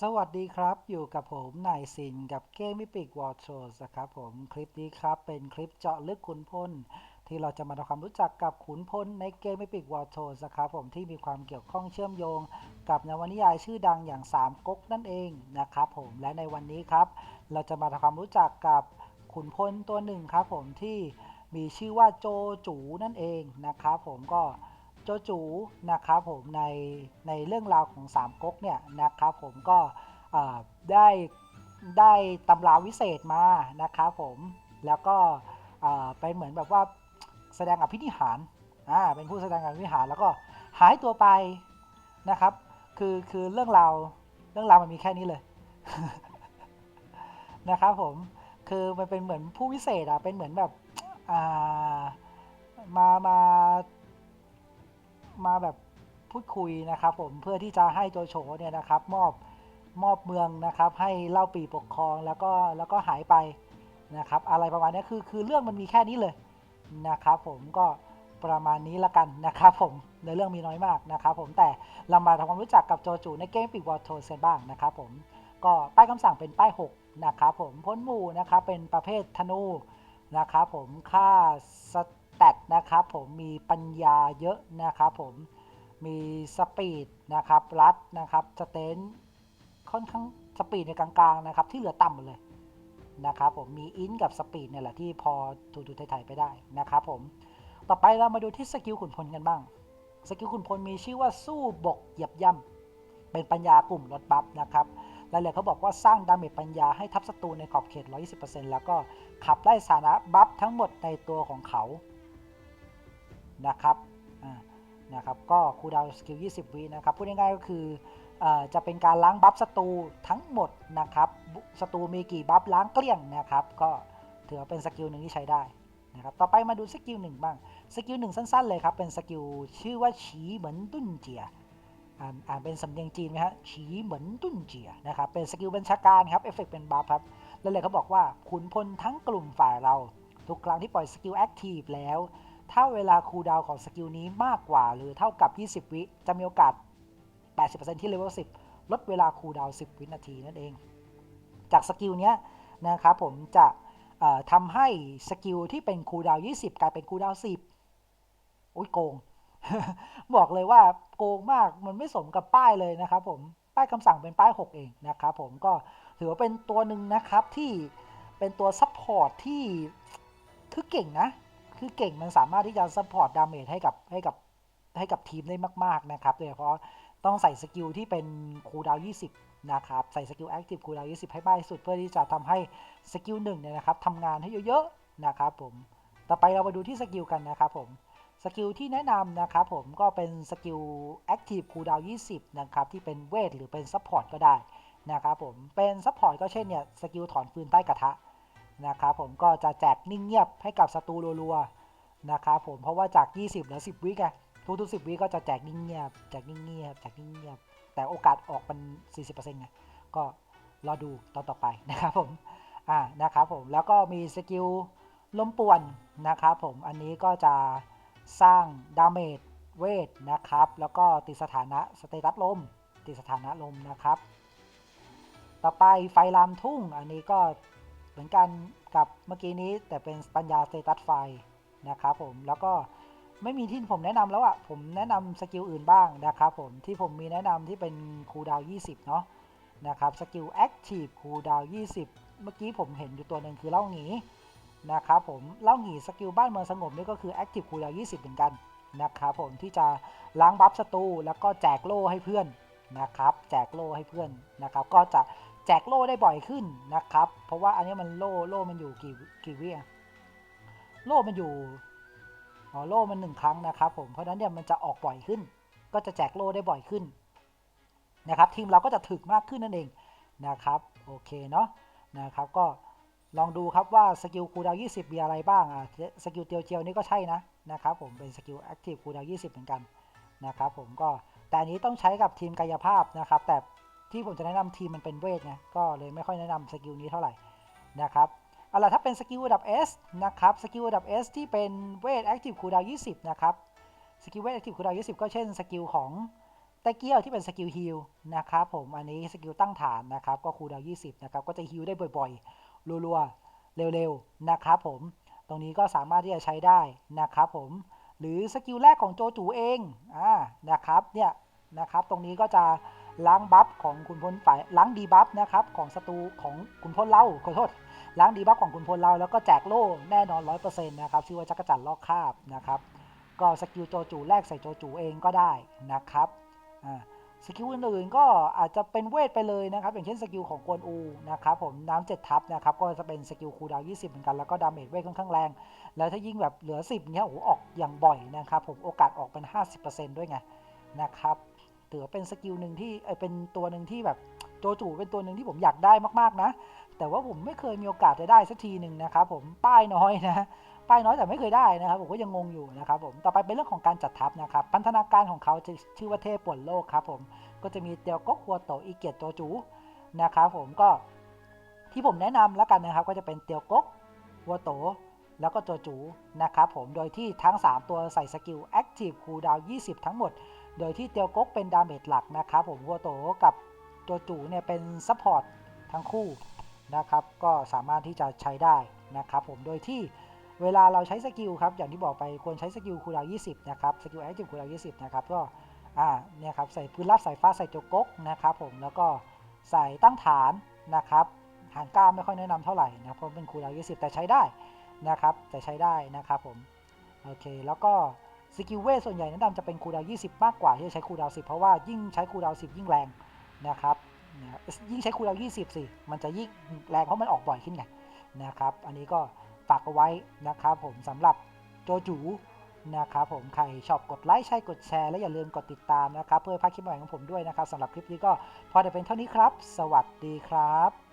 สวัสดีครับ อยู่กับผมนายซินกับเกมมิปิกวอลโชสนะครับผมคลิปนี้ครับเป็นคลิปเจาะลึกขุนพล ที่เราจะมาทำความรู้จักกับขุนพลในเกมมิปิกวอลโชสนะครับผมที่มีความเกี่ยวข้องเชื่อมโยง กับนวนิยายชื่อดังอย่างสามก๊กนั่นเองนะครับผมและในวันนี้ครับ เราจะมาทำความรู้จักกับขุนพลตัวหนึ่งครับผมที่มีชื่อว่าโจจูนั่นเองนะครับผมก็ โจจูนะครับผมในในเรื่องราวของสามก๊กเนี่ยนะครับผมก็ได้ได้ตำราวิเศษมานะครับผมแล้วก็เป็นเหมือนแบบว่าแสดงอภินิหารอ่าเป็นผู้แสดงอภินิหารแล้วก็หายตัวไปนะครับ คือคือเรื่องราวเรื่องราวมันมีแค่นี้เลยนะครับผมคือมันเป็นเหมือนผู้วิเศษอะเป็นเหมือนแบบอ่ามามา มาแบบพูดคุยนะครับ ผมเพื่อที่จะให้โจโฉเนี่ยนะครับ มอบมอบเมืองนะครับ ให้เล่าปีปกครองแล้วก็แล้วก็หายไปนะครับ อะไรประมาณนี้คือคือเรื่องมันมีแค่นี้เลยนะครับ ผมก็ประมาณนี้ละกันนะครับ ผมในเรื่องมีน้อยมากนะครับ ผมแต่เรามาทำความรู้จักกับโจจูในเกมปีวอลโทเซนบ้างนะครับ ผมก็ป้ายคำสั่งเป็นป้าย 6 นะครับ ผมพ้นหมู่นะครับเป็นประเภทธนูนะครับผมค่าส แตทนะครับผมมีปัญญาเยอะนะครับผมมีสปีดนะครับรัดนะครับสเตนค่อนข้างสปีดในกลางๆนะครับที่เหลือต่ำหมดเลยนะครับผมมีอินกับสปีดเนี่ยแหละที่พอถูๆไถ่ๆไปได้นะครับผมต่อไปเรามาดูที่สกิลขุนพลกันบ้าง สกิลขุนพลมีชื่อว่าสู้บกเหยียบย่ำเป็นปัญญากลุ่มลดบัฟนะครับรายละเอียดเขาบอกว่าสร้างดาเมจปัญญาให้ทับศัตรูในขอบเขต 120%แล้วก็ขับไล่สานะบัฟทั้งหมดในตัวของเขา นะครับนะครับก็คูดาวสกิล 20 วินะครับ พูดง่ายๆก็คืออจะเป็นการล้างบัฟศัตรูทั้งหมดนะครับศัตรูมีกี่บัฟล้างเกลี้ยงนะครับ ก็ถือว่าเป็นสกิลหนึ่งที่ใช้ได้นะครับ ต่อไปมาดูสกิลหนึ่งบ้าง สกิลหนึ่งสั้นๆเลยครับ เป็นสกิลชื่อว่าฉีเหมือนตุ้นเจีย อ่านอ่านเป็นสำเนียงจีนไหมฮะ ฉีเหมือนตุ้นเจียนะครับ เป็นสกิลบัญชาการครับ เอฟเฟกเป็นบัฟครับ แล้วเลยเขาบอกว่าขุนพลทั้งกลุ่มฝ่ายเรา ทุกครั้งที่ปล่อยสกิลแอคทีฟแล้ว ถ้าเวลาคูลดาวของสกิลนี้มากกว่าหรือเท่ากับ 20 วิ จะมีโอกาส 80%ที่เลเวล10 ลดเวลาคูลดาว 10 วินาทีนั่นเอง จากสกิลเนี้ยนะครับผมจะทำให้สกิลที่เป็นคูลดาว 20 กลายเป็นคูลดาว 10 โอ้ยโกง บอกเลยว่าโกงมากมันไม่สมกับป้ายเลยนะครับผม ป้ายคำสั่งเป็นป้าย 6 เองนะครับผมก็ถือว่าเป็นตัวหนึ่งนะครับที่เป็นตัวซัพพอร์ตที่คือเก่งนะ คือเก่งมันสามารถที่จะซัพพอร์ตดาเมจให้กับให้กับให้กับทีมได้มากๆนะครับโดยเฉพาะต้องใส่สกิลที่เป็นคูลดาว20 นะครับ ใส่สกิลแอคทีฟคูลดาว20 ให้มากที่สุด เพื่อที่จะทำให้สกิลหนึ่งเนี่ยนะครับทำงานให้เยอะๆนะครับผมต่อไปเรามาดูที่สกิลกันนะครับผมสกิลที่แนะนำนะครับผมก็เป็นสกิล Active Cooldown 20 นะครับ ที่เป็นเวทหรือเป็นซัพพอร์ตก็ได้นะครับผมเป็นซัพพอร์ตก็เช่นเนี่ยสกิลถอนฟืนใต้กระทะ นะครับผมก็จะแจกนิ่งเงียบให้กับศัตรูรัวๆนะครับผมเพราะว่าจาก 20เหลือ10 วิไงทุกๆ10 วิก็จะแจกนิ่งเงียบแจกนิ่งเงียบแจกนิ่งเงียบ แต่โอกาสออกมัน 40%ไงก็รอดูตอนต่อไปนะครับผมอ่านะครับผมแล้วก็มีสกิลลมป่วนนะครับผมอันนี้ก็จะสร้างดาเมจเวทนะครับแล้วก็ติดสถานะสเตตัสลมติดสถานะลมนะครับ ต่อไปไฟลามทุ่งอันนี้ก็ เหมือนกันกับเมื่อกี้นี้แต่เป็นปัญญาสเตตัสไฟนะครับผมแล้วก็ไม่มีที่ผมแนะนำแล้วอะ่ะผมแนะนำสกิลอื่นบ้างนะครับผมที่ผมมีแนะนำที่เป็นคูลดาว20 เนาะนะครับสกิลแอคทีฟคูลดาว20 เมื่อกี้ผมเห็นอยู่ตัวหนึ่งคือเล่าหงีนะครับผมเล่าหงีสกิลบ้านเมืองสงบนี่ก็คือ Active Cooldown 20 เหมือนกันนะครับผมที่จะล้างบัฟศัตรูแล้วก็แจกโล่ให้เพื่อนนะครับแจกโล่ให้เพื่อนนะครับก็จะ แจกโล่ได้บ่อยขึ้นนะครับ เพราะว่าอันนี้มันโล่โล่มันอยู่กี่กี่วิอะโล่มันอยู่อ๋อโล่มันหนึ่งครั้งนะครับผมเพราะนั้นเนี่ยมันจะออกบ่อยขึ้น ก็จะแจกโล่ได้บ่อยขึ้นนะครับ ทีมเราก็จะถึกมากขึ้นนั่นเองนะครับโอเคเนาะนะครับก็ลองดูครับว่าสกิลคูดาว20 มีอะไรบ้างอะสกิลเตียวเจียวนี่ก็ใช่นะนะครับผมเป็นสกิลแอคทีฟคูดาว20 เหมือนกันนะครับผมก็แต่อันนี้ต้องใช้กับทีมกายภาพนะครับ แต่ ที่ผมจะแนะนำทีมมันเป็นเวทไงก็เลยไม่ค่อยแนะนำสกิลนี้เท่าไหร่นะครับเอาล่ะถ้าเป็นสกิลระดับ S นะครับสกิลระดับ S ที่เป็นเวทแอคทีฟคูลดาวน์20 นะครับสกิลเวทแอคทีฟคูลดาวน์20 ก็เช่นสกิลของตะเกียวที่เป็นสกิลฮิลนะครับผมอันนี้สกิลตั้งฐานนะครับก็คูลดาวน์20 นะครับก็จะฮิลได้บ่อยๆ รัวๆ เร็วๆ นะครับผมตรงนี้ก็สามารถที่จะใช้ได้นะครับผมหรือสกิลแรกของโจจูเองอ่านะครับเนี่ยนะครับตรงนี้ก็จะ ล้างบัฟของคุณพลฝ่ายล้างดีบัฟนะครับของศัตรูของคุณพลเราขอโทษล้างดีบัฟของคุณพลเราแล้วก็แจกโล่แน่นอน 100%นะครับชื่อว่าจักรจันทร์ลอกคาบนะครับก็สกิลโจจูแรกใส่โจจูเองก็ได้นะครับสกิลอื่นๆก็อาจจะเป็นเวทไปเลยนะครับ อย่างเช่นสกิลของกวนอูนะครับผมน้ำเจ็ดทับนะครับก็จะเป็นสกิลคูดาว 20 เหมือนกันแล้วก็ดาเมจเวทค่อนข้างแรง แล้วถ้ายิ่งแบบเหลือ 10เนี้ยโอ้โหออกอย่างบ่อยนะครับผมโอกาสออกเป็น 50%ด้วยไงนะครับ ถือเป็นสกิลหนึ่งที่เอ้ยเป็นตัวหนึ่งที่แบบโจจูเป็นตัวหนึ่งที่ผมอยากได้มากๆนะ แต่ว่าผมไม่เคยมีโอกาสจะได้สักทีหนึ่งนะครับผมป้ายน้อยนะป้ายน้อยแต่ไม่เคยได้นะครับผมก็ยังงงอยู่นะครับผมต่อไปเป็นเรื่องของการจัดทัพนะครับพันธนาการของเขาจะชื่อว่าเทพป่วนโลกครับผมก็จะมีเตียวก๊กหัวโตอีเกียโจจูนะครับผมก็ที่ผมแนะนำแล้วกันนะครับ ก็จะเป็นเตียวก๊กหัวโตแล้วก็โจจูนะครับผม โดยที่ทั้ง 3 ตัวใส่สกิล Active Cooldown 20 ทั้งหมด โดยที่เตียวก๊กเป็นดาเมจหลักนะครับผมหัวโตกับโจจูเนี่ยเป็นซัพพอร์ตทั้งคู่นะครับ ก็สามารถที่จะใช้ได้นะครับผมโดยที่เวลาเราใช้สกิลครับ อย่างที่บอกไปควรใช้สกิลคูดาว20 นะครับ สกิลแอคทีฟคูดาว20 นะครับ ก็อ่าเนี่ยครับใส่พื้นรับสายฟ้าใส่โจกกนะครับผมแล้วก็ใส่ตั้งฐานนะครับฐานกล้ามไม่ค่อยแนะนำเท่าไหร่นะเพราะเป็นคูดาว20 แต่ใช้ได้นะครับ แต่ใช้ได้นะครับผม โอเคแล้วก็ สกิลเวทส่วนใหญ่แนะนำจะเป็นคูดาว 20 มากกว่าที่จะใช้คูดาว 10 เพราะว่ายิ่งใช้คูดาว 10 ยิ่งแรงนะครับยิ่งใช้คูดาว 20 สิ มันจะยิ่งแรงเพราะมันออกบ่อยขึ้นไงนะครับ อันนี้ก็ฝากเอาไว้นะครับผมสำหรับโจจูนะครับผมใครชอบกดไลค์ใช่กดแชร์และอย่าลืมกดติดตามนะครับ เพื่อพาดคลิปใหม่ของผมด้วยนะครับสำหรับคลิปนี้ก็พอจะเป็นเท่านี้ครับ สวัสดีครับ